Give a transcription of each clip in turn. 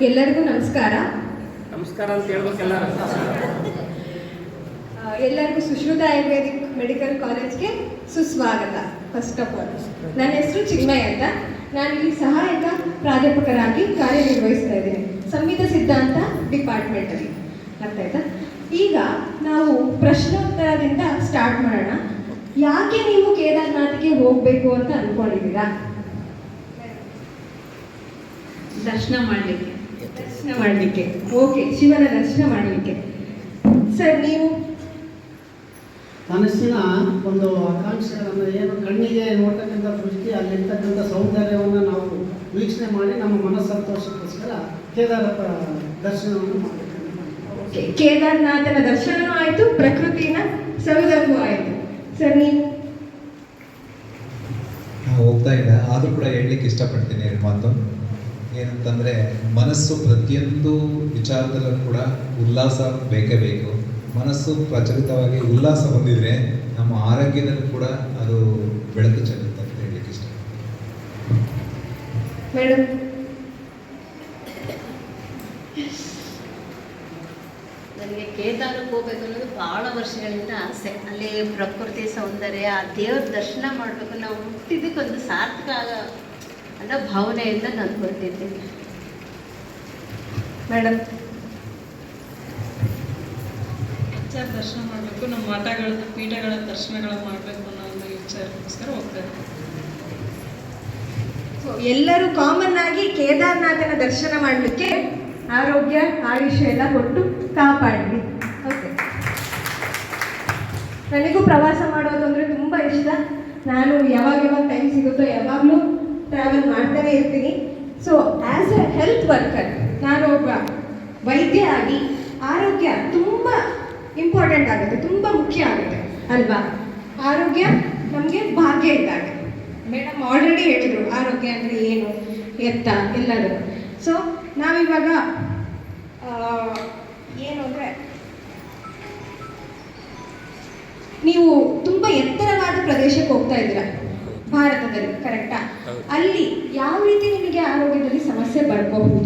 ಎಲ್ಲರಿಗೂ ನಮಸ್ಕಾರ. ನಮಸ್ಕಾರ ಅಂತ ಹೇಳ್ಬೇಕಲ್ಲ ಆ, ಎಲ್ಲರಿಗೂ ಸುಶ್ರುತ ಆಯುರ್ವೇದಿಕ್ ಮೆಡಿಕಲ್ ಕಾಲೇಜ್ಗೆ ಸುಸ್ವಾಗತ. ಫಸ್ಟ್ ಆಫ್ ಆಲ್ ನನ್ನ ಹೆಸರು ಚಿನ್ಮಯ ಅಂತ. ನಾನು ಇಲ್ಲಿ ಸಹಾಯಕ ಪ್ರಾಧ್ಯಾಪಕರಾಗಿ ಕಾರ್ಯನಿರ್ವಹಿಸ್ತಾ ಇದ್ದೀನಿ. ಸಂಹಿತ ಸಿದ್ಧಾಂತ ಡಿಪಾರ್ಟ್ಮೆಂಟಲ್ಲಿ. ಆಯ್ತಾ ಈಗ ನಾವು ಪ್ರಶ್ನೋತ್ತರದಿಂದ ಸ್ಟಾರ್ಟ್ ಮಾಡೋಣ. ಯಾಕೆ ನೀವು ಕೇದಾರ್ನಾಥ್ಗೆ ಹೋಗಬೇಕು ಅಂತ ಅನ್ಕೊಂಡಿದ್ದೀರಾ? ದರ್ಶನ ಮಾಡಲಿಕ್ಕೆ. ದರ್ಶನ ಮಾಡಲಿಕ್ಕೆ. ಓಕೆ ಶಿವನ ದರ್ಶನ ಮಾಡಲಿಕ್ಕೆ. ಸರ್ ನೀವು? ಮನಸ್ಸಿನ ಒಂದು ಆಕಾಂಕ್ಷೆಗಳನ್ನು ಏನು ಕಣ್ಣಿಗೆ ನೋಡ್ತಕ್ಕಂಥ ದೃಷ್ಟಿ ಅಲ್ಲಿರ್ತಕ್ಕಂಥ ಸೌಂದರ್ಯವನ್ನು ನಾವು ವೀಕ್ಷಣೆ ಮಾಡಿ ನಮ್ಮ ಮನಸ್ಸಂತೋಷಕ್ಕೋಸ್ಕರ ಕೇದಾರ ಪ- ದರ್ಶನವನ್ನು ಮಾಡಬೇಕು ಓಕೆ ಕೇದಾರ್ನಾಥನ ದರ್ಶನನೂ ಆಯಿತು ಪ್ರಕೃತಿನ ಸೌಂದರ್ಯವೂ ಆಯಿತು. ಸರ್ ನೀವು? ಹೋಗ್ತಾ ಇಲ್ಲ ಆದರೂ ಕೂಡ ಹೇಳಲಿಕ್ಕೆ ಇಷ್ಟಪಡ್ತೀನಿ ಮಾತು. ಏನಂತಂದರೆ ಮನಸ್ಸು ಪ್ರತಿಯೊಂದು ವಿಚಾರದಲ್ಲೂ ಕೂಡ ಉಲ್ಲಾಸ ಬೇಕೇ ಬೇಕು. ಮನಸ್ಸು ಪ್ರಚಲಿತವಾಗಿ ಉಲ್ಲಾಸ ಹೊಂದಿದರೆ ನಮ್ಮ ಆರೋಗ್ಯದಲ್ಲೂ ಕೂಡ ಅದು ಬೆಳಕು ಚೆಲ್ಲುತ್ತೆ ಅಂತ ಹೇಳಲಿಕ್ಕೆ ಇಷ್ಟ. ಮೇಡಮ್ ನನಗೆ ಕೇದಾರಕ್ಕೆ ಹೋಗ್ಬೇಕು ಅನ್ನೋದು ಭಾಳ ವರ್ಷಗಳಿಂದ ಆಸೆ ಅಲ್ಲಿ ಪ್ರಕೃತಿ ಸೌಂದರ್ಯ ಆ ದೇವ್ರ ದರ್ಶನ ಮಾಡಬೇಕು ನಾವು ಹುಟ್ಟಿದ್ದಕ್ಕೊಂದು ಸಾರ್ಥಕ ಆಗ ಅನ್ನೋ ಭಾವನೆಯಿಂದ ನಾನು ಹೊರಟಿದ್ದೀನಿ ಮೇಡಮ್ ವಿಚಾರ ದರ್ಶನ ಮಾಡಬೇಕು ನಮ್ಮ ಮಠಗಳ ಪೀಠಗಳ ದರ್ಶನಗಳ ಮಾಡಬೇಕು ಅನ್ನೋ ಒಂದು ವಿಚಾರಕ್ಕೋಸ್ಕರ ಹೋಗ್ತಾರೆ ಸೊ ಎಲ್ಲರೂ ಕಾಮನ್ ಆಗಿ ಕೇದಾರ್ನಾಥನ ದರ್ಶನ ಮಾಡಲಿಕ್ಕೆ ಆರೋಗ್ಯ ಆಯುಷ್ಯ ಎಲ್ಲ ಕೊಟ್ಟು ಕಾಪಾಡಲಿ ಓಕೆ ನನಗೂ ಪ್ರವಾಸ ಮಾಡೋದು ಅಂದರೆ ತುಂಬ ಇಷ್ಟ. ನಾನು ಯಾವಾಗ ಯಾವಾಗ ಟೈಮ್ ಸಿಗುತ್ತೋ ಯಾವಾಗಲೂ ಟ್ರಾವೆಲ್ ಮಾಡ್ತಾನೆ ಇರ್ತೀನಿ. So as a health worker ನಾನು ಒಬ್ಬ ವೈದ್ಯ ಆಗಿ ಆರೋಗ್ಯ ತುಂಬ ಇಂಪಾರ್ಟೆಂಟ್ ಆಗುತ್ತೆ, ತುಂಬ ಮುಖ್ಯ ಆಗುತ್ತೆ, ಅಲ್ವಾ? ಆರೋಗ್ಯ ನಮಗೆ ಭಾಗ್ಯ ಇದ್ದಾಗ. ಮೇಡಮ್ ಆಲ್ರೆಡಿ ಹೇಳಿದರು, ಆರೋಗ್ಯ ಅಂದರೆ ಏನು, ಎತ್ತ ಎಲ್ಲರೂ ಸೊ ನಾವಿವಾಗ ಏನು ಅಂದರೆ, ನೀವು ತುಂಬ ಎತ್ತರವಾದ ಪ್ರದೇಶಕ್ಕೆ ಹೋಗ್ತಾ ಇದ್ದೀರಾ. ಭಾರತದಲ್ಲಿ ಕರೆಕ್ಟಾ ಅಲ್ಲಿ ಯಾವ ರೀತಿ ನಿಮಗೆ ಆರೋಗ್ಯದಲ್ಲಿ ಸಮಸ್ಯೆ ಬರಬಹುದು?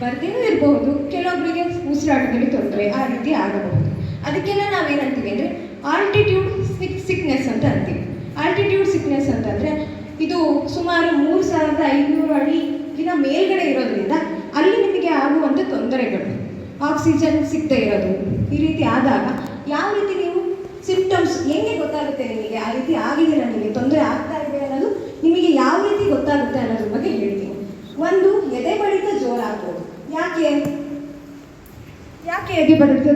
ಬರ್ದೇನೂ ಇರಬಹುದು ಕೆಲವೊಬ್ಬರಿಗೆ ಉಸಿರಾಟದಲ್ಲಿ ತೊಂದರೆ ಆ ರೀತಿ ಆಗಬಹುದು. ಅದಕ್ಕೆಲ್ಲ ನಾವೇನಂತೀವಿ ಅಂದರೆ ಆಲ್ಟಿಟ್ಯೂಡ್ ಸಿಕ್ ಸಿಕ್ನೆಸ್ ಅಂತ ಅಂತೀವಿ. ಆಲ್ಟಿಟ್ಯೂಡ್ ಸಿಕ್ನೆಸ್ ಅಂತಂದರೆ ಇದು ಸುಮಾರು ಮೂರು ಸಾವಿರದ ಐನೂರು ಅಡಿಗಿನ ಮೇಲ್ಗಡೆ ಇರೋದ್ರಿಂದ ಅಲ್ಲಿ ನಿಮಗೆ ಆಗುವಂಥ ತೊಂದರೆಗಳು. ಆಕ್ಸಿಜನ್ ಸಿಗದೆ ಇರೋದು ಈ ರೀತಿ ಆದಾಗ ಯಾವ ರೀತಿ ನೀವು ಸಿಂಪ್ಟಮ್ಸ್ ಹೆಂಗೆ ಗೊತ್ತಾಗುತ್ತೆ ನಿಮಗೆ? ಆ ರೀತಿ ಆಗಿದೆ ನನಗೆ. ತೊಂದರೆ ಆಗ್ತಾ ಇದೆ ಅನ್ನೋದು ನಿಮಗೆ ಯಾವ ರೀತಿ ಗೊತ್ತಾಗುತ್ತೆ ಅನ್ನೋದ್ರ ಬಗ್ಗೆ ಹೇಳ್ತೀನಿ. ಒಂದು ಎದೆ ಬಡಿತ ಜೋರಾಗ್ಬೋದು ಯಾಕೆ? ಯಾಕೆ ಎದೆ ಬಡಿತ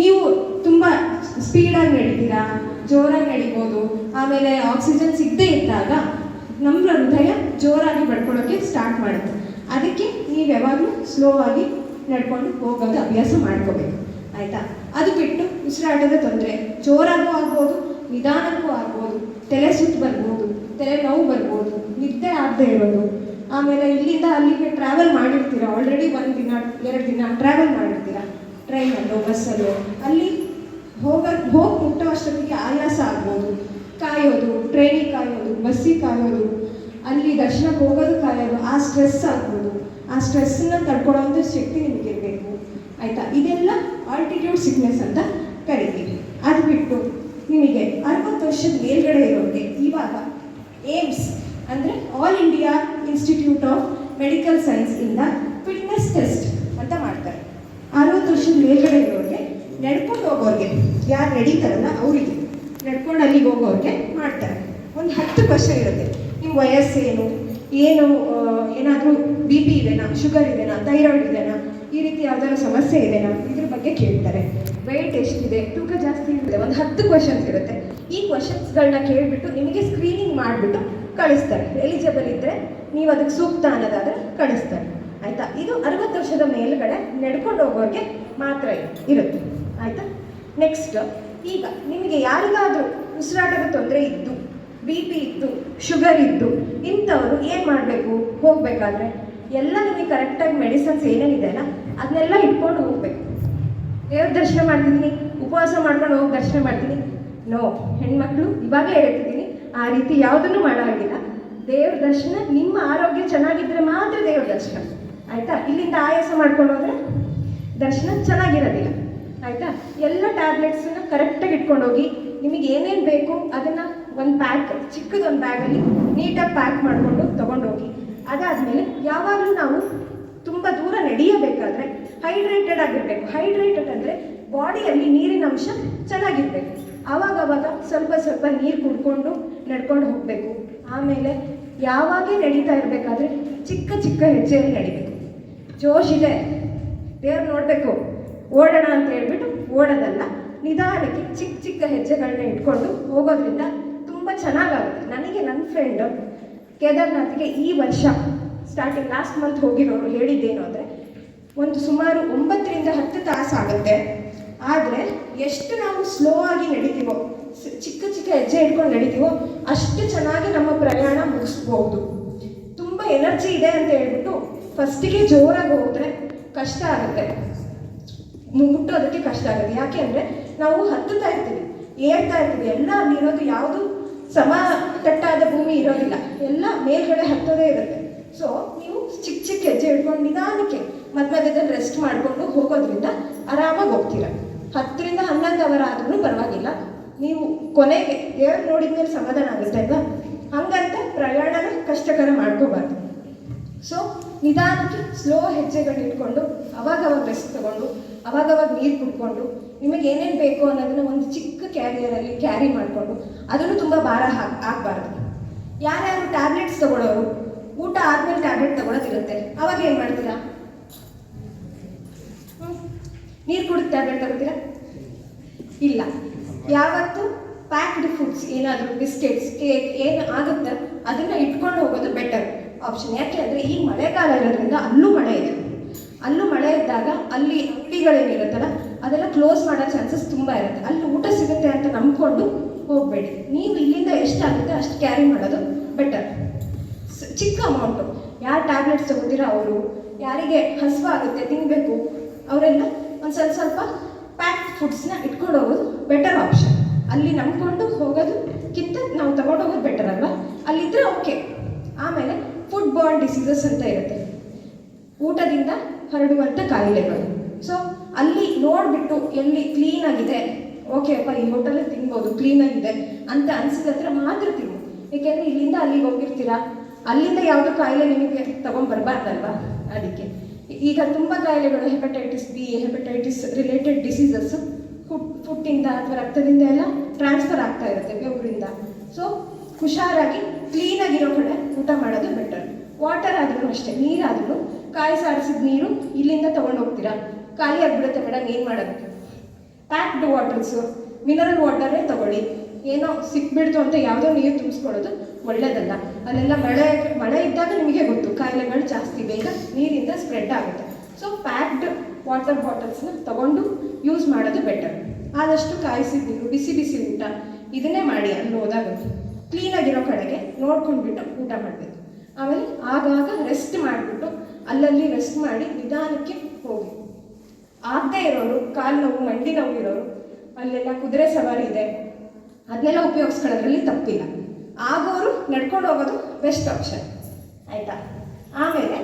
ನೀವು ತುಂಬ ಸ್ಪೀಡಾಗಿ ನಡೀತೀರಾ? ಜೋರಾಗಿ ನಡಿಬೋದು. ಆಮೇಲೆ ಆಕ್ಸಿಜನ್ ಸಿಗದೇ ಇದ್ದಾಗ ನಮ್ಮ ಹೃದಯ ಜೋರಾಗಿ ಬಡ್ಕೊಳ್ಳೋಕ್ಕೆ ಸ್ಟಾರ್ಟ್ ಮಾಡುತ್ತೆ. ಅದಕ್ಕೆ ನೀವು ಯಾವಾಗಲೂ ಸ್ಲೋ ಆಗಿ ನಡ್ಕೊಂಡು ಹೋಗೋದು ಅಭ್ಯಾಸ ಮಾಡ್ಕೋಬೇಕು, ಆಯಿತಾ? ಅದು ಬಿಟ್ಟು ಉಸಿರಾಟದ ತೊಂದರೆ, ಜೋರಾಗೂ ಆಗ್ಬೋದು, ನಿಧಾನಕ್ಕೂ ಆಗ್ಬೋದು, ತಲೆ ಸುತ್ತು ಬರ್ಬೋದು, ತಲೆ ನೋವು ಬರ್ಬೋದು, ನಿದ್ದೆ ಆಗದೆ ಇರೋದು. ಆಮೇಲೆ ಇಲ್ಲಿಂದ ಅಲ್ಲಿಗೆ ಟ್ರಾವೆಲ್ ಮಾಡಿರ್ತೀರ? ಆಲ್ರೆಡಿ ಒಂದು ದಿನ, ಎರಡು ದಿನ ಟ್ರಾವೆಲ್ ಮಾಡಿರ್ತೀರ? ಟ್ರೈನಲ್ಲೋ ಬಸ್ಸಲ್ಲೋ ಅಲ್ಲಿ? ಹೋಗೋ, ಹೋಗಿ ಮುಟ್ಟೋ ಅಷ್ಟೊತ್ತಿಗೆ ಆಯಾಸ ಆಗ್ಬೋದು. ಕಾಯೋದು ಟ್ರೈನಿಗೆ ಕಾಯೋದು ಬಸ್ಸಿಗೆ ಕಾಯೋದು, ಅಲ್ಲಿ ದರ್ಶನಕ್ಕೆ ಹೋಗೋದು ಕಾಯೋದು, ಆ ಸ್ಟ್ರೆಸ್ ಆಗ್ಬೋದು. ಆ ಸ್ಟ್ರೆಸ್ಸನ್ನ ತಡ್ಕೊಳ್ಳೋವಂಥ ಶಕ್ತಿ ನಿಮಗೆ ಇರಬೇಕು ಆಯಿತಾ? ಇದೆಲ್ಲ ಆಲ್ಟಿಟ್ಯೂಡ್ ಸಿಕ್ನೆಸ್ ಅಂತ ಕರಿತೀವಿ. ಅದು ಬಿಟ್ಟು ನಿಮಗೆ ಅರವತ್ತು ವರ್ಷದ ಮೇಲ್ಗಡೆ ಇರೋರಿಗೆ ಇವಾಗ ಏಮ್ಸ್ ಅಂದರೆ all India institute of medical science ಇಂದ ಫಿಟ್ನೆಸ್ ಟೆಸ್ಟ್ ಅಂತ ಮಾಡ್ತಾರೆ. ಅರವತ್ತು ವರ್ಷದ ಮೇಲ್ಗಡೆ ಇರೋರಿಗೆ ನಡ್ಕೊಂಡು ಹೋಗೋರಿಗೆ ಯಾರು ನಡೀತಾರಲ್ಲ ಅವರಿಗೆ ನಡ್ಕೊಂಡು ಅಲ್ಲಿಗೆ ಹೋಗೋರಿಗೆ ಮಾಡ್ತಾರೆ. ಒಂದು ಹತ್ತು ಕ್ವಶನ್ ಇರುತ್ತೆ. ನಿಮ್ಮ ವಯಸ್ಸೇನು? ಏನು ಏನಾದರೂ ಬಿ ಪಿ ಇದೆನಾ ಶುಗರ್ ಇದೆನಾ ಥೈರಾಯ್ಡ್ ಇದೆನಾ, ಈ ರೀತಿ ಯಾವ್ದಾದ್ರು ಸಮಸ್ಯೆ ಇದೆನಾ ಇದ್ರ ಬಗ್ಗೆ ಕೇಳ್ತಾರೆ. ವೆಯ್ಟ್ ಎಷ್ಟಿದೆ? ತೂಕ ಜಾಸ್ತಿ ಇದೆ ಒಂದು ಹತ್ತು ಕ್ವಶನ್ಸ್ ಇರುತ್ತೆ. ಈ ಕ್ವಶನ್ಸ್ಗಳನ್ನ ಕೇಳಿಬಿಟ್ಟು ನಿಮಗೆ ಸ್ಕ್ರೀನಿಂಗ್ ಮಾಡಿಬಿಟ್ಟು ಕಳಿಸ್ತಾರೆ. ಎಲಿಜಿಬಲ್ ಇದ್ದರೆ ನೀವು ಅದಕ್ಕೆ ಸೂಕ್ತ ಅನ್ನೋದಾದರೆ ಕಳಿಸ್ತಾರೆ. ಆಯಿತಾ? ಇದು ಅರವತ್ತು ವರ್ಷದ ಮೇಲುಗಡೆ ನಡ್ಕೊಂಡು ಹೋಗೋರಿಗೆ ಮಾತ್ರ ಇರುತ್ತೆ. ಆಯಿತಾ? ನೆಕ್ಸ್ಟ್ ಈಗ ನಿಮಗೆ ಯಾರಿಗಾದರೂ ಉಸಿರಾಟದ ತೊಂದರೆ ಇದ್ದು ಬಿ ಪಿ ಇತ್ತು ಶುಗರ್ ಇತ್ತು, ಇಂಥವರು ಏನು ಮಾಡಬೇಕು? ಹೋಗಬೇಕಾದ್ರೆ ಎಲ್ಲ ನಿಮಗೆ ಕರೆಕ್ಟಾಗಿ ಮೆಡಿಸನ್ಸ್ ಏನೇನಿದೆಯಲ್ಲ ಅದನ್ನೆಲ್ಲ ಇಟ್ಕೊಂಡು ಹೋಗಬೇಕು. ದೇವ್ರ ದರ್ಶನ ಮಾಡ್ತಿದ್ದೀನಿ, ಉಪವಾಸ ಮಾಡ್ಕೊಂಡು ಹೋಗಿ ದರ್ಶನ ಮಾಡ್ತೀನಿ. ನೋ ಹೆಣ್ಮಕ್ಳು ಇವಾಗಲೇ ಹೇಳ್ತಿದ್ದೀನಿ, ಆ ರೀತಿ ಯಾವುದನ್ನು ಮಾಡೋಂಗಿಲ್ಲ ದೇವ್ರ ದರ್ಶನ, ನಿಮ್ಮ ಆರೋಗ್ಯ ಚೆನ್ನಾಗಿದ್ರೆ ಮಾತ್ರ ದೇವ್ರ ದರ್ಶನ. ಆಯ್ತಾ? ಇಲ್ಲಿಂದ ಆಯಾಸ ಮಾಡ್ಕೊಂಡು ಹೋದ್ರೆ ದರ್ಶನ ಚೆನ್ನಾಗಿರೋದಿಲ್ಲ. ಆಯ್ತಾ? ಎಲ್ಲ ಟ್ಯಾಬ್ಲೆಟ್ಸನ್ನ ಕರೆಕ್ಟಾಗಿ ಇಟ್ಕೊಂಡು ಹೋಗಿ, ನಿಮಗೆ ಏನೇನು ಬೇಕು ಅದನ್ನು ಒಂದು ಪ್ಯಾಕ್ ಚಿಕ್ಕದೊಂದು ಬ್ಯಾಗಲ್ಲಿ ನೀಟಾಗಿ ಪ್ಯಾಕ್ ಮಾಡಿಕೊಂಡು ತೊಗೊಂಡೋಗಿ. ಅದಾದಮೇಲೆ ಯಾವಾಗಲೂ ನಾವು ತುಂಬ ದೂರ ನಡೆಯಬೇಕಾದ್ರೆ ಹೈಡ್ರೇಟೆಡ್ ಆಗಿರಬೇಕು. ಹೈಡ್ರೇಟೆಡ್ ಅಂದರೆ ಬಾಡಿಯಲ್ಲಿ ನೀರಿನ ಅಂಶ ಚೆನ್ನಾಗಿರಬೇಕು. ಆವಾಗವಾಗ ಸ್ವಲ್ಪ ಸ್ವಲ್ಪ ನೀರು ಕುಡ್ಕೊಂಡು ನಡ್ಕೊಂಡು ಹೋಗಬೇಕು. ಆಮೇಲೆ ಯಾವಾಗೇ ನಡೀತಾ ಇರಬೇಕಾದ್ರೆ ಚಿಕ್ಕ ಚಿಕ್ಕ ಹೆಜ್ಜೆಯಲ್ಲಿ ನಡಿಬೇಕು. ಜೋಶ್ ಇದೆ. ದೇವ್ರು ನೋಡಬೇಕು. ಓಡೋಣ ಅಂತ ಹೇಳ್ಬಿಟ್ಟು ಓಡೋದಲ್ಲ. ನಿಧಾನಕ್ಕೆ ಚಿಕ್ಕ ಚಿಕ್ಕ ಹೆಜ್ಜೆಗಳನ್ನ ಇಟ್ಕೊಂಡು ಹೋಗೋದ್ರಿಂದ ತುಂಬ ಚೆನ್ನಾಗಾಗುತ್ತೆ. ನನಗೆ ನನ್ನ ಫ್ರೆಂಡ್ ಕೇದಾರ್ನಾಥ್ಗೆ ಈ ವರ್ಷ ಸ್ಟಾರ್ಟಿಂಗ್ ಲಾಸ್ಟ್ ಮಂತ್ ಹೋಗಿರೋರು ಹೇಳಿದ್ದೇನು ಅಂದರೆ, ಒಂದು ಸುಮಾರು ಒಂಬತ್ತರಿಂದ ಹತ್ತು ತಾಸು ಆಗುತ್ತೆ. ಆದರೆ, ಎಷ್ಟು ನಾವು ಸ್ಲೋ ಆಗಿ ನಡಿತೀವೋ ಚಿಕ್ಕ ಚಿಕ್ಕ ಹೆಜ್ಜೆ ಇಟ್ಕೊಂಡು ನಡೀತೀವೋ, ಅಷ್ಟು ಚೆನ್ನಾಗಿ ನಮ್ಮ ಪ್ರಯಾಣ ಮುಗಿಸ್ಬೋದು. ತುಂಬ ಎನರ್ಜಿ ಇದೆ ಅಂತ ಹೇಳ್ಬಿಟ್ಟು ಫಸ್ಟಿಗೆ ಜೋರಾಗಿ ಹೋದರೆ ಕಷ್ಟ ಆಗುತ್ತೆ. ಮುಟ್ಟೋದಕ್ಕೆ ಕಷ್ಟ ಆಗುತ್ತೆ. ಯಾಕೆ ಅಂದರೆ, ನಾವು ಹತ್ತುತ್ತಾ ಇರ್ತೀವಿ ಏರ್ತಾ ಇರ್ತೀವಿ, ಎಲ್ಲ ಅಲ್ಲಿರೋದು ಯಾವುದು ಸಮತಟ್ಟಾದ ಭೂಮಿ ಇರೋದಿಲ್ಲ. ಎಲ್ಲ ಮೇಲ್ಗಡೆ ಹತ್ತೋದೇ ಇರುತ್ತೆ. ಸೊ ನೀವು ಚಿಕ್ಕ ಚಿಕ್ಕ ಹೆಜ್ಜೆ ಇಟ್ಕೊಂಡು ನಿಧಾನಕ್ಕೆ ಮಧ್ಯ ಮಧ್ಯದಲ್ಲಿ ರೆಸ್ಟ್ ಮಾಡಿಕೊಂಡು ಹೋಗೋದ್ರಿಂದ ಆರಾಮಾಗಿ ಹೋಗ್ತೀರ. ಹತ್ತರಿಂದ ಹನ್ನೊಂದು ಅವರ್ ಆದ್ರೂ ಪರವಾಗಿಲ್ಲ. ನೀವು ಕೊನೆಗೆ ದೇವ್ರು ನೋಡಿದ ಮೇಲೆ ಸಮಾಧಾನ ಆಗುತ್ತೆ ಅಲ್ವಾ? ಹಂಗಂತ ಪ್ರಯಾಣನ ಕಷ್ಟಕರ ಮಾಡ್ಕೋಬಾರ್ದು. ಸೊ ನಿಧಾನಕ್ಕೆ ಸ್ಲೋ ಹೆಜ್ಜೆಗಳು ಇಟ್ಕೊಂಡು ಅವಾಗ ಅವಾಗ ರೆಸ್ಟ್ ತಗೊಂಡು ಅವಾಗ ಅವಾಗ ನೀರು ಕುಡ್ಕೊಂಡು, ನಿಮಗೆ ಏನೇನು ಬೇಕು ಅನ್ನೋದನ್ನ ಒಂದು ಚಿಕ್ಕ ಕ್ಯಾರಿಯರಲ್ಲಿ ಕ್ಯಾರಿ ಮಾಡಿಕೊಂಡು, ಅದನ್ನು ತುಂಬ ಭಾರ ಹಾಕ್ ಆಗಬಾರ್ದು ಯಾರ್ಯಾರು ಟ್ಯಾಬ್ಲೆಟ್ಸ್ ತಗೊಳ್ಳೋರು ಊಟ ಆದ್ಮೇಲೆ ಟ್ಯಾಬ್ಲೆಟ್ ತಗೊಳ್ಳೋದಿರುತ್ತೆ ಅವಾಗ ಏನು ಮಾಡ್ತೀರಾ? ನೀರು ಕುಡಿದ ಟ್ಯಾಬ್ಲೆಟ್ ತಗೋತೀರಾ? ಇಲ್ಲ. ಯಾವತ್ತು ಪ್ಯಾಕ್ಡ್ ಫುಡ್ಸ್ ಏನಾದರೂ ಬಿಸ್ಕೆಟ್ಸ್ ಕೇಕ್ ಏನು ಆಗುತ್ತೆ ಅದನ್ನ ಇಟ್ಕೊಂಡು ಹೋಗೋದು ಬೆಟರ್ ಆಪ್ಷನ್ ಯಾಕೆ ಅಂದರೆ ಈಗ ಮಳೆಗಾಲ ಇರೋದ್ರಿಂದ ಅಲ್ಲೂ ಮಳೆ ಇದೆ. ಅಲ್ಲೂ ಮಳೆ ಇದ್ದಾಗ ಅಲ್ಲಿ ಅಂಗಡಿಗಳೇನಿರುತ್ತಲ್ಲ ಅದೆಲ್ಲ ಕ್ಲೋಸ್ ಮಾಡೋ ಚಾನ್ಸಸ್ ತುಂಬ ಇರುತ್ತೆ. ಅಲ್ಲಿ ಊಟ ಸಿಗುತ್ತೆ ಅಂತ ನಂಬ್ಕೊಂಡು ಹೋಗಬೇಡಿ. ನೀವು ಇಲ್ಲಿಂದ ಎಷ್ಟಾಗುತ್ತೆ ಅಷ್ಟು ಕ್ಯಾರಿ ಮಾಡೋದು ಬೆಟರ್ ಚಿಕ್ಕ ಅಮೌಂಟು ಯಾರು ಟ್ಯಾಬ್ಲೆಟ್ಸ್ ತಗೋತೀರಾ ಅವರು? ಯಾರಿಗೆ ಹಸುವ ಆಗುತ್ತೆ ತಿನ್ನಬೇಕು ಅವರೆಲ್ಲ ಒಂದು ಸ್ವಲ್ಪ ಸ್ವಲ್ಪ ಪ್ಯಾಕ್ ಫುಡ್ಸ್ನ ಇಟ್ಕೊಂಡು ಹೋಗೋದು ಬೆಟರ್ ಆಪ್ಷನ್ ಅಲ್ಲಿ ನಂಬ್ಕೊಂಡು ಹೋಗೋದಕ್ಕಿಂತ ನಾವು ತಗೊಂಡು ಹೋಗೋದು ಬೆಟರ್ ಅಲ್ವಾ? ಅಲ್ಲಿದ್ದರೆ ಓಕೆ ಆಮೇಲೆ ಫುಡ್ ಬಾರ್ನ್ ಡಿಸೀಸಸ್ ಅಂತ ಇರುತ್ತೆ. ಊಟದಿಂದ ಹರಡುವಂಥ ಕಾಯಿಲೆಗಳು. ಸೊ ಅಲ್ಲಿ ನೋಡಿಬಿಟ್ಟು ಎಲ್ಲಿ ಕ್ಲೀನ್ ಆಗಿದೆ ಓಕೆ ಅಪ್ಪ, ಈ ಹೋಟೆಲಲ್ಲಿ ತಿನ್ಬೋದು ಕ್ಲೀನ್ ಆಗಿದೆ ಅಂತ ಅನಿಸಿದ ಹತ್ರ ಮಾತ್ರ ತಿನ್ನು. ಏಕೆಂದರೆ ಇಲ್ಲಿಂದ ಅಲ್ಲಿಗೆ ಹೋಗಿರ್ತೀರಾ? ಅಲ್ಲಿಂದ ಯಾವುದೋ ಕಾಯಿಲೆ ನಿಮಗೆ ತಗೊಂಡ್ಬರ್ಬಾರ್ದಲ್ವಾ? ಅದಕ್ಕೆ. ಈಗ ತುಂಬ ಕಾಯಿಲೆಗಳು hepatitis B hepatitis related diseases food ಫುಡ್ಡಿಂದ ಅಥವಾ ರಕ್ತದಿಂದ ಎಲ್ಲ ಟ್ರಾನ್ಸ್ಫರ್ ಆಗ್ತಾ ಇರುತ್ತೆ ಒಬ್ಬರಿಂದ ಸೊ ಹುಷಾರಾಗಿ ಕ್ಲೀನಾಗಿರೋ ಕಡೆ ಊಟ ಮಾಡೋದು ಬೆಟರ್ ವಾಟರ್ ಆದ್ರೂ ಅಷ್ಟೇ, ನೀರಾದ್ರೂ, ಕಾಯಿ ಸಾರಿಸಿದ ನೀರು ಇಲ್ಲಿಂದ ತಗೊಂಡು ಹೋಗ್ತೀರಾ? ಖಾಲಿ ಆಗಿಬಿಡುತ್ತೆ ಮೇಡಮ್ ಏನು ಮಾಡೋದು? ಪ್ಯಾಕ್ಡ್ ವಾಟರ್ಸು ಮಿನರಲ್ ವಾಟರೇ ತಗೊಳ್ಳಿ. ಏನೋ ಸಿಕ್ಬಿಡ್ತು ಅಂತ ಯಾವುದೋ ನೀರು ತುಂಬಿಸ್ಕೊಳ್ಳೋದು ಒಳ್ಳೇದಲ್ಲ. ಅಲ್ಲೆಲ್ಲ ಮಳೆ ಮಳೆ ಇದ್ದಾಗ ನಿಮಗೆ ಗೊತ್ತು, ಕಾಯಿಲೆಗಳು ಜಾಸ್ತಿ, ಬೇಗ ನೀರಿಂದ ಸ್ಪ್ರೆಡ್ ಆಗುತ್ತೆ. ಸೊ ಪ್ಯಾಕ್ಡ್ ವಾಟರ್ ಬಾಟಲ್ಸ್ನ ತಗೊಂಡು ಯೂಸ್ ಮಾಡೋದು ಬೆಟರ್ ಆದಷ್ಟು ಕಾಯಿಸಿದ ನೀರು, ಬಿಸಿ ಬಿಸಿ ಊಟ, ಇದನ್ನೇ ಮಾಡಿ ಅಲ್ಲಿ ಹೋದಾಗ ಕ್ಲೀನಾಗಿರೋ ಕಡೆಗೆ ನೋಡ್ಕೊಂಡ್ಬಿಟ್ಟು ಊಟ ಮಾಡಬೇಕು. ಆಮೇಲೆ ಆಗಾಗ ರೆಸ್ಟ್ ಮಾಡಿಬಿಟ್ಟು ಅಲ್ಲಲ್ಲಿ ರೆಸ್ಟ್ ಮಾಡಿ ನಿಧಾನಕ್ಕೆ ಹೋಗಿ. ಆಗದೇ ಇರೋರು, ಕಾಲು ನೋವು, ಮಂಡಿ ನೋವು ಇರೋರು, ಅಲ್ಲೆಲ್ಲ ಕುದುರೆ ಸವಾರಿ ಇದೆ. ಅದನ್ನೆಲ್ಲ ಉಪಯೋಗಿಸ್ಕೊಳ್ಳೋದ್ರಲ್ಲಿ ತಪ್ಪಿಲ್ಲ. ಆಗೋರು ನಡ್ಕೊಂಡು ಹೋಗೋದು ಬೆಸ್ಟ್ ಆಪ್ಷನ್ ಆಯಿತಾ? ಆಮೇಲೆ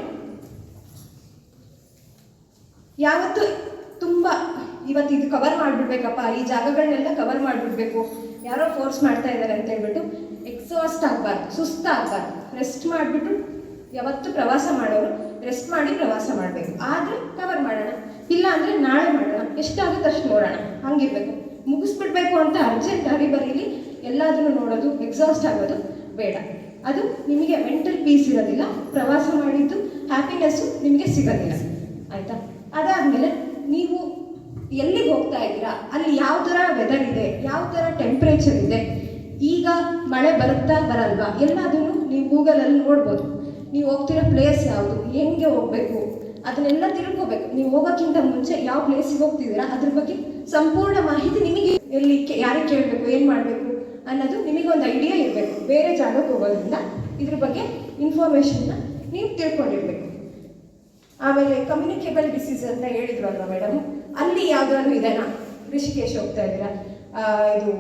ಯಾವತ್ತು ತುಂಬ, ಇವತ್ತು ಇದು ಕವರ್ ಮಾಡಿಬಿಡ್ಬೇಕಪ್ಪ, ಈ ಜಾಗಗಳನ್ನೆಲ್ಲ ಕವರ್ ಮಾಡಿಬಿಡ್ಬೇಕು. ಯಾರೋ ಫೋರ್ಸ್ ಮಾಡ್ತಾ ಇದ್ದಾರೆ ಅಂತ ಹೇಳ್ಬಿಟ್ಟು ಎಕ್ಸಾಸ್ಟ್ ಆಗಬಾರ್ದು ಸುಸ್ತಾಗಬಾರ್ದು ರೆಸ್ಟ್ ಮಾಡಿಬಿಟ್ಟು ಯಾವತ್ತು ಪ್ರವಾಸ ಮಾಡೋರು ರೆಸ್ಟ್ ಮಾಡಿ ಪ್ರವಾಸ ಮಾಡಬೇಕು. ಆದರೆ ಕವರ್ ಮಾಡೋಣ, ಇಲ್ಲ ಅಂದರೆ ನಾಳೆ ಮಾಡೋಣ, ಎಷ್ಟಾಗುತ್ತೆ ಅಷ್ಟು ನೋಡೋಣ. ಹಂಗಿರ್ಬೇಕು. ಮುಗಿಸ್ಬಿಡ್ಬೇಕು ಅಂತ ಅರ್ಜೆಂಟ್ ಹರಿ ಬರೀಲಿ ಎಲ್ಲದನ್ನು ನೋಡೋದು ಎಕ್ಸಾಸ್ಟ್ ಆಗೋದು ಬೇಡ. ಅದು ನಿಮಗೆ ಮೆಂಟಲ್ ಪೀಸ್ ಇರೋದಿಲ್ಲ, ಪ್ರವಾಸ ಮಾಡಿದ್ದು ಹ್ಯಾಪಿನೆಸ್ಸು ನಿಮಗೆ ಸಿಗೋದಿಲ್ಲ. ಆಯಿತಾ? ಅದಾದಮೇಲೆ ನೀವು ಎಲ್ಲಿಗೆ ಹೋಗ್ತಾ ಇದ್ದೀರಾ? ಅಲ್ಲಿ ಯಾವ ಥರ ವೆದರ್ ಇದೆ? ಯಾವ ಥರ ಟೆಂಪ್ರೇಚರ್ ಇದೆ? ಈಗ ಮಳೆ ಬರುತ್ತಾ ಬರಲ್ವಾ? ಎಲ್ಲದನ್ನು ನೀವು ಗೂಗಲಲ್ಲಿ ನೋಡ್ಬೋದು. ನೀವು ಹೋಗ್ತಿರೋ ಪ್ಲೇಸ್ ಯಾವುದು? ಹೆಂಗೆ ಹೋಗಬೇಕು? ಅದನ್ನೆಲ್ಲ ತಿಳ್ಕೊಬೇಕು. ನೀವು ಹೋಗೋಕ್ಕಿಂತ ಮುಂಚೆ ಯಾವ ಪ್ಲೇಸಿಗೆ ಹೋಗ್ತಿದ್ದೀರಾ? ಅದ್ರ ಬಗ್ಗೆ ಸಂಪೂರ್ಣ ಮಾಹಿತಿ ನಿಮಗೆ ಎಲ್ಲಿ ಯಾರಿಗೆ ಕೇಳಬೇಕು, ಏನು ಮಾಡಬೇಕು ಅನ್ನೋದು ನಿಮಗೊಂದು ಐಡಿಯಾ ಇರಬೇಕು. ಬೇರೆ ಜಾಗಕ್ಕೆ ಹೋಗೋದ್ರಿಂದ ಇದ್ರ ಬಗ್ಗೆ ಇನ್ಫಾರ್ಮೇಷನ್ನ ನೀವು ತಿಳ್ಕೊಂಡಿರ್ಬೇಕು. ಆಮೇಲೆ ಕಮ್ಯುನಿಕೇಬಲ್ ಡಿಸೀಸ್ ಅಂತ ಹೇಳಿದ್ರು ಅಲ್ವಾ ಮೇಡಮ್ ಅಲ್ಲಿ ಯಾವ್ದಾದ್ರು ಇದೆನಾ ಋಷಿಕೇಶ್ ಹೋಗ್ತಾ ಇದ್ದೀರಾ? ಇದು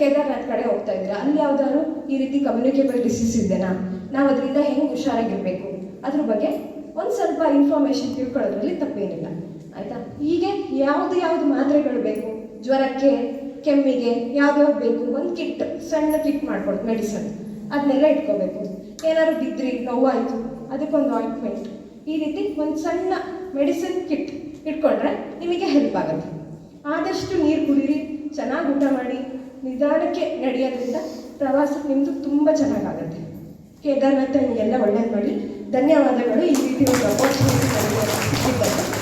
ಕೇದಾರ್ನಾಥ್ ಕಡೆ ಹೋಗ್ತಾ ಇದ್ದೀರಾ? ಅಲ್ಲಿ ಯಾವ್ದಾದ್ರು ಈ ರೀತಿ ಕಮ್ಯುನಿಕೇಬಲ್ ಡಿಸೀಸ್ ಇದೆನಾ ನಾವು ಅದರಿಂದ ಹೆಂಗೆ ಹುಷಾರಾಗಿರ್ಬೇಕು? ಅದ್ರ ಬಗ್ಗೆ ಒಂದು ಸ್ವಲ್ಪ ಇನ್ಫಾರ್ಮೇಶನ್ ತಿಳ್ಕೊಳ್ಳೋದ್ರಲ್ಲಿ ತಪ್ಪೇನಿಲ್ಲ. ಆಯ್ತಾ? ಹೀಗೆ ಯಾವ್ದು ಯಾವ್ದು ಮಾತ್ರೆಗಳು ಬೇಕು? ಜ್ವರಕ್ಕೆ, ಕೆಮ್ಮಿಗೆ ಯಾವ್ದ್ಯಾವ್ದು ಬೇಕು? ಒಂದು ಕಿಟ್, ಸಣ್ಣ ಕಿಟ್ ಮಾಡ್ಕೊಡು ಮೆಡಿಸನ್. ಅದನ್ನೆಲ್ಲ ಇಟ್ಕೋಬೇಕು. ಏನಾದ್ರು ಬಿದ್ರಿ ನೋವಾಯಿತು, ಅದಕ್ಕೊಂದು ಆಯಿಂಟ್ಮೆಂಟ್ ಈ ರೀತಿ ಒಂದು ಸಣ್ಣ ಮೆಡಿಸಿನ್ ಕಿಟ್ ಇಟ್ಕೊಂಡ್ರೆ ನಿಮಗೆ ಹೆಲ್ಪ್ ಆಗುತ್ತೆ. ಆದಷ್ಟು ನೀರು ಕುಡೀರಿ, ಚೆನ್ನಾಗಿ ಊಟ ಮಾಡಿ. ನಿಧಾನಕ್ಕೆ ನಡೆಯೋದ್ರಿಂದ ಪ್ರವಾಸ ನಿಮ್ಮದು ತುಂಬ ಚೆನ್ನಾಗಾಗುತ್ತೆ. ಕೇದಾರ್ನಾಥ ನಿಮಗೆಲ್ಲ ಒಳ್ಳೇದು ಮಾಡಿ. ಧನ್ಯವಾದಗಳು. ಈ ರೀತಿ ಒಂದು ಅಪರ್ಚುನಿಟಿ